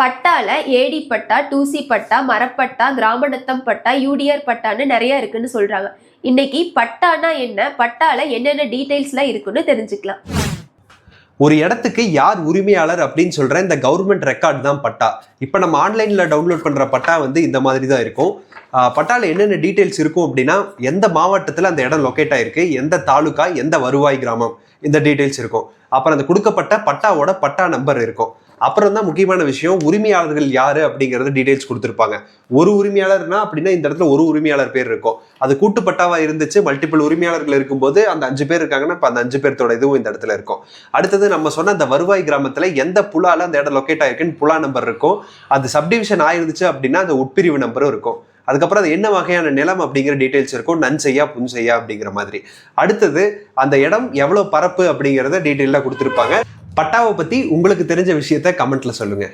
பட்டால ஏடி பட்டா டூசி பட்டா மரப்பட்டா கிராமநத்தம் பட்டா UTR பட்டான்னு நிறைய இருக்குன்னு சொல்றாங்க. இன்னைக்கு பட்டானா என்ன? பட்டால என்னென்ன டீடைல்ஸ்லாம் இருக்குன்னு தெரிஞ்சுக்கலாம். ஒரு இடத்துக்கு யார் உரிமையாளர் அப்படின்னு சொல்ற இந்த கவர்மெண்ட் ரெக்கார்ட் தான் பட்டா. இப்போ நம்ம ஆன்லைன்ல டவுன்லோட் பண்ற பட்டா வந்து இந்த மாதிரி தான் இருக்கும். பட்டாவில் பட்டால என்னென்ன டீட்டெயில்ஸ் இருக்கும் அப்படின்னா எந்த மாவட்டத்தில் அந்த இடம் லொக்கேட் ஆயிருக்கு எந்த தாலுகா எந்த வருவாய் கிராமம் இந்த டீட்டெயில்ஸ் இருக்கும். அப்புறம் அந்த கொடுக்கப்பட்ட பட்டாவோட பட்டா நம்பர் இருக்கும். அப்புறம் தான் முக்கியமான விஷயம் உரிமையாளர்கள் யாரு அப்படிங்கறது டீடைல்ஸ் கொடுத்துருப்பாங்க. ஒரு உரிமையாளர்னா அப்படின்னா இந்த இடத்துல ஒரு உரிமையாளர் பேர் இருக்கும். அது கூட்டு பட்டாவா இருந்துச்சு மல்டிபிள் உரிமையாளர்கள் இருக்கும்போது அந்த அஞ்சு பேர் இருக்காங்கன்னா இப்போ அந்த அஞ்சு பேர்த்தோட இதுவும் இந்த இடத்துல இருக்கும். அடுத்தது நம்ம சொன்ன அந்த வருவாய் கிராமத்துல எந்த புலால அந்த இடம் லொக்கேட் ஆயிருக்குன்னு புலா நம்பர் இருக்கும். அது சப்டிவிஷன் ஆயிருந்துச்சு அப்படின்னா அந்த உட்பிரிவு நம்பரும் இருக்கும். அதுக்கப்புறம் அது என்ன வகையான நிலம் அப்படிங்கிற டீட்டெயில்ஸ் இருக்கும். நன்செய்யா புன்செய்யா அப்படிங்கிற மாதிரி. அடுத்தது அந்த இடம் எவ்வளவு பரப்பு அப்படிங்கிறத டீட்டெயிலாக கொடுத்துருப்பாங்க. பட்டாவை பத்தி உங்களுக்கு தெரிஞ்ச விஷயத்த கமெண்ட்ல சொல்லுங்க.